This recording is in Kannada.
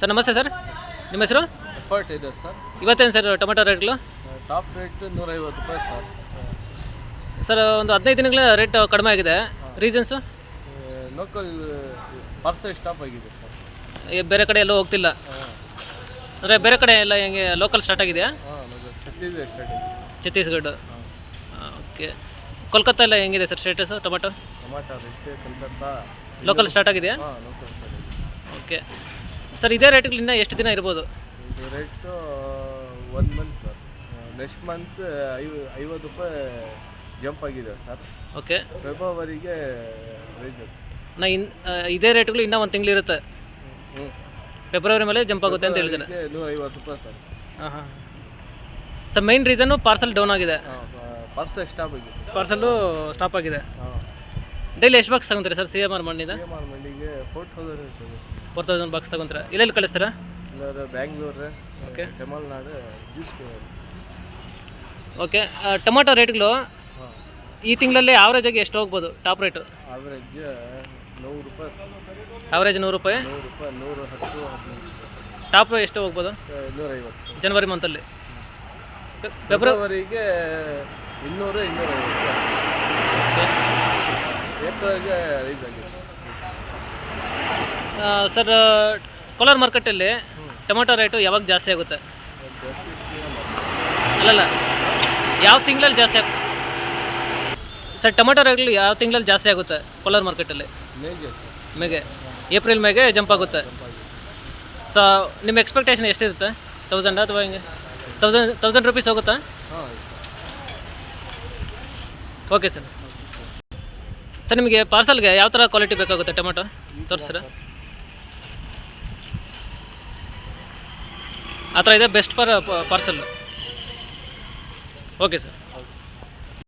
ಸರ್ ನಮಸ್ತೆ ಸರ್. ನಿಮ್ಮ ಹೆಸರು? ಎಫರ್ಟ್ ಇದೆ ಸರ್. ಇವತ್ತೇನು ಸರ್ ಟೊಮೆಟೊ ರೇಟ್ಗಳು? ಟಾಪ್ ರೇಟ್ ನೂರೈವತ್ತು ರೂಪಾಯಿ ಸರ್. ಸರ್ ಒಂದು ಹದಿನೈದು ದಿನಗಳ ರೇಟ್ ಕಡಿಮೆ ಆಗಿದೆ. ರೀಸನ್ಸು? ಲೋಕಲ್ ಪಾರ್ಸಲ್ ಸ್ಟಾಪ್ ಆಗಿದೆ ಸರ್. ಬೇರೆ ಕಡೆ ಎಲ್ಲೂ ಹೋಗ್ತಿಲ್ಲ. ಅಂದರೆ ಬೇರೆ ಕಡೆ ಎಲ್ಲ ಹೆಂಗೆ ಲೋಕಲ್ ಸ್ಟಾರ್ಟ್ ಆಗಿದೆಯಾ? ಹಾಂ ಛತ್ತೀಸ್ಗಢ ಸ್ಟಾರ್ಟ್ ಆಗಿದೆ. ಛತ್ತೀಸ್ಗಢ. ಓಕೆ. ಕೋಲ್ಕತ್ತಾ ಎಲ್ಲ ಹೆಂಗಿದೆ sir status tomato? Tomato rate Kolkata. Local start ಆಗಿದೆಯಾ? ಹಾಂ ಲೋಕಲ್ ಸ್ಟಾರ್ಟ್ ಆಗಿದೆ. ಓಕೆ. ಸರ್ ಇದೇ ರೇಟ್ಗಳು ಇನ್ನೂ ಎಷ್ಟು ದಿನ ಇರ್ಬೋದು? ಇದು rate one month sir next month ಐವ ಐವತ್ತು ರೂಪಾಯಿ ಜಂಪ್ ಆಗಿದೆ ಸರ್ ಓಕೆ ಫೆಬ್ರವರಿಗೆ ರೈಸ್ ನಾ ಇನ್ ಆ, ಇದೇ ರೇಟ್ಗಳು ಇನ್ನೂ ಒಂದು ತಿಂಗಳು ಇರುತ್ತೆ. ಹ್ಞೂ ಸರ್ ಫೆಬ್ರವರಿ ಮೇಲೆ ಜಂಪ್ ಆಗುತ್ತೆ ಅಂತ ಹೇಳಿದ್ದೀನಿ. ನೂರ ಐವತ್ತು ರೂಪಾಯಿ ಸರ್ ಹಾಂ ಹಾಂ. Sir main reason parcel down ಆಗಿದೆ. ಪಾರ್ಸಲ್ ಸ್ಟಾಪ್ ಆಗಿದೆ. ಪಾರ್ಸಲ್ಲು ಸ್ಟಾಪ್ ಆಗಿದೆ. ಹಾಂ. ಡೈಲಿ ಎಷ್ಟು ಬಾಕ್ಸ್ ತಗೊಂತೀರಾ ಸರ್? ಸಿ ಎಂ ಆರ್ ಮಣ್ಣಿಂದ ಸಿ ಎಂ ಆರ್ ಮಂಡಿಗೆ ಫೋರ್ ತೌಸಂಡ್ ಇರ್ತದೆ. ಫೋರ್ ತೌಸಂಡ್ ಬಾಕ್ಸ್ ತಗೊಂತೀರಾ? ಇಲ್ಲೆಲ್ಲಿ ಕಳಿಸ್ತೀರಾ? ಇಲ್ಲಾದ್ರೆ Bangalore okay Tamil Nadu juice okay tomato ರೇಟ್ಗಳು ಹಾಂ. ಈ ತಿಂಗಳಲ್ಲಿ ಆವ್ರೇಜ್ ಆಗಿ ಎಷ್ಟು ಹೋಗ್ಬೋದು? ಟಾಪ್ ರೇಟು ಆವ್ರೇಜ್ ನೂರು ರೂಪಾಯಿ. ಆವ್ರೇಜ್ ನೂರು ರೂಪಾಯಿ? ನೂರು ರೂಪಾಯಿ ನೂರು ಹತ್ತು ಹದಿನೈದು. ಟಾಪ್ ಎಷ್ಟು ಹೋಗ್ಬೋದು? ನೂರೈವತ್ತು ಜನವರಿ ಮಂತಲ್ಲಿ ಫೆಬ್ರವರಿ ಫೆಬ್ರವರಿಗೆ ಇನ್ನೂರು ಇನ್ನೂರೈವತ್ತು. ಏಪ್ರಿಲ್ಗೆ ರೈಸ್ ಆಗಿದೆ. ಸರ್ ಕೋಲಾರ ಮಾರ್ಕೆಟಲ್ಲಿ ಟೊಮೆಟೊ ರೇಟು ಯಾವಾಗ ಜಾಸ್ತಿ ಆಗುತ್ತೆ? ಜಾಸ್ತಿ ಅಲ್ಲಲ್ಲ ಯಾವ ತಿಂಗಳಲ್ಲಿ ಜಾಸ್ತಿ ಆಗ ಸರ್ ಟೊಮೆಟೊ ರೇಟ್ಗಳು ಯಾವ ತಿಂಗಳಲ್ಲಿ ಜಾಸ್ತಿ ಆಗುತ್ತೆ ಕೋಲಾರ ಮಾರ್ಕೆಟಲ್ಲಿ ಮೇಗೆ ಸರ್ ಮೇಗೆ. ಏಪ್ರಿಲ್ ಮೇಗೆ ಜಂಪ್ ಆಗುತ್ತೆ. ಸೊ ನಿಮ್ಮ ಎಕ್ಸ್ಪೆಕ್ಟೇಷನ್ ಎಷ್ಟಿರುತ್ತೆ? ತೌಸಂಡ್ ಅಥವಾ ಹಿಂಗೆ? ತೌಸಂಡ್ ತೌಸಂಡ್ ರುಪೀಸ್ ಹೋಗುತ್ತಾ? ಹಾಂ ಓಕೆ ಸರ್ ಸರ್ ನಿಮಗೆ ಪಾರ್ಸಲ್ಗೆ ಯಾವ ಥರ ಕ್ವಾಲಿಟಿ ಬೇಕಾಗುತ್ತೆ ಟೊಮೆಟೊ ತೋರಿಸ್ರ ಆ ಥರ ಇದೆ best for parcel okay sir